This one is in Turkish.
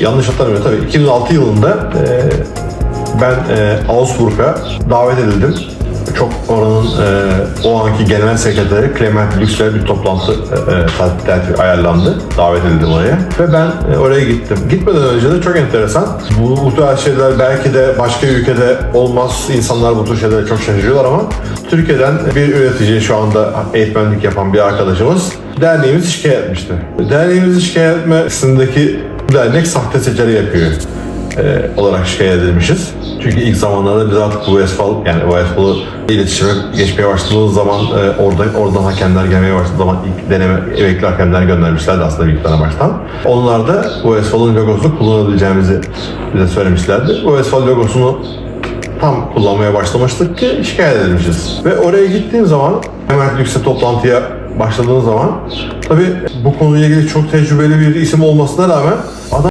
Yanlış hatırlamıyorum tabii 2006 yılında e, ben e, Augsburg'a davet edildim. Çok oranın e, o anki genel sekreteri Clement Lüks'le bir toplantı e, ayarlandı. Davet edildim oraya. Ve ben oraya gittim. Gitmeden önce de çok enteresan. Bu, bu tür şeyler belki de başka ülkede olmaz. İnsanlar bu tür şeylere çok şaşırıyorlar ama Türkiye'den bir üretici şu anda eğitmenlik yapan bir arkadaşımız derneğimizi şikayet etmişti. Derneğimizi şikayet etmesindeki dernek sahte seçeri yapıyor e, olarak şikayet edilmişiz. Çünkü ilk zamanlarda biz artık bu Westfall yani Westfall'ı iletişime geçmeye başladığımız zaman e, orada oradan hakemler gelmeye başladığı zaman ilk deneme emekli hakemler göndermişlerdi aslında bir tane baştan. Onlar da bu Westfall'ın logosunu kullanabileceğimizi bize söylemişlerdi. Bu Westfall logosunu tam kullanmaya başlamıştık ki şikayet edilmişiz. Ve oraya gittiğim zaman hemen yüksek toplantıya başladığım zaman. Tabii bu konuyla ilgili çok tecrübeli bir isim olmasına rağmen adam